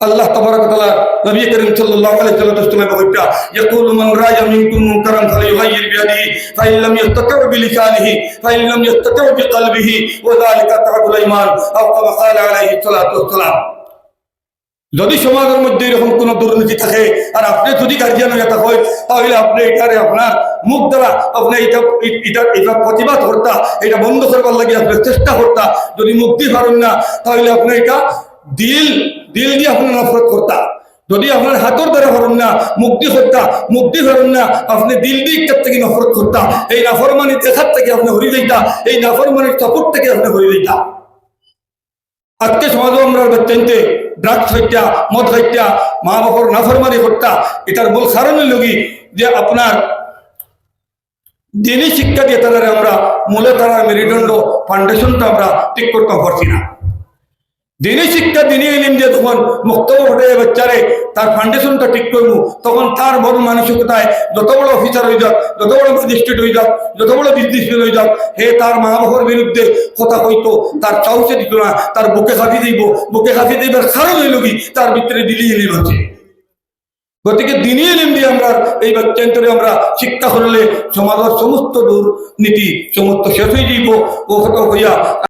আল্লাহ তবারক তাআলা নবী করিম সাল্লাল্লাহু আলাইহি ওয়াসাল্লাম বলেটা ইয়াকুলু মান রাজা মিনকুম মুনকারান ফালিয়ুগাইয়ির বিয়াদিহি, ফাইন লাম ইয়াস্তাতি' বিলিসানিহি, ফাইন লাম ইয়াস্তাতি' বিকলবিহি, ওয়া যালিকা তাআবুল ঈমান, আও কামা ক্বালা আলাইহি সাল্লাতু ওয়াসসালাম। যদি সমাজের মধ্যে এরকম কোন দুর্নীতি থাকে, আর আপনি যদি গার্জিয়ান হয়ে তা হয় তাহলে আপনি এটারে আপনার মুখ দ্বারা, আপনি এটা এটা এটা প্রতিবাদ করতা, এটা বন্ধ করবার লাগে আপনি চেষ্টা করতা। যদি মুক্তি পারেন না, তাহলে আপনি এটা দিল দিল দিয়ে আপনি নফরত করতা যদি আপনার হাতের দ্বারা হরণ না, মুক্তি করতা মুক্তি হরণ না, আপনি দিল ইচ্ছার থেকে নফরত করতা এই নাফরমানি দেখার থেকে আপনি হরি দিতা এই নাফরমানির সাপোর্ট থেকে আপনি হরি দিতা আজকে সমাজও আমরা বাচ্চাইতে ড্রাগস হত্যা, মদ হত্যা মা বাপর নাফরমানি হত্যা এটার মূল কারণের লগি যে আপনার দিনই শিক্ষা দিয়ে তাদের আমরা মূলে তারা মেরুদণ্ড ফাউন্ডেশনটা আমরা ঠিক করতে পারছি না। দিনই শিক্ষা দিনই ইলিম দিয়ে তখন মুক্তব ঘটে বাচ্চারে তার ফাউন্ডেশনটা ঠিক করব তখন তার বড় মানসিকতায় যত বড় অফিসার হয়ে যাক, যত বড় ম্যাজিস্ট্রেট হয়ে যাক, যত বড় বিজনেসম্যান হয়ে যাক, হে তার মা বাবার বিরুদ্ধে কথা হইতো, তার চাউসে দিত না, তার বুকে হাফি দিব, বুকে হাফি দিবার কারণ হইল কি? তার ভিতরে দিলি ইলিম আছে। গতিকে দিনই এলিম দিয়ে আমরা এই বাচ্চান্তরে আমরা শিক্ষা করলে সমাজের সমস্ত দুর্নীতি, সমস্ত শেষ হয়ে যাইব, ও হইয়া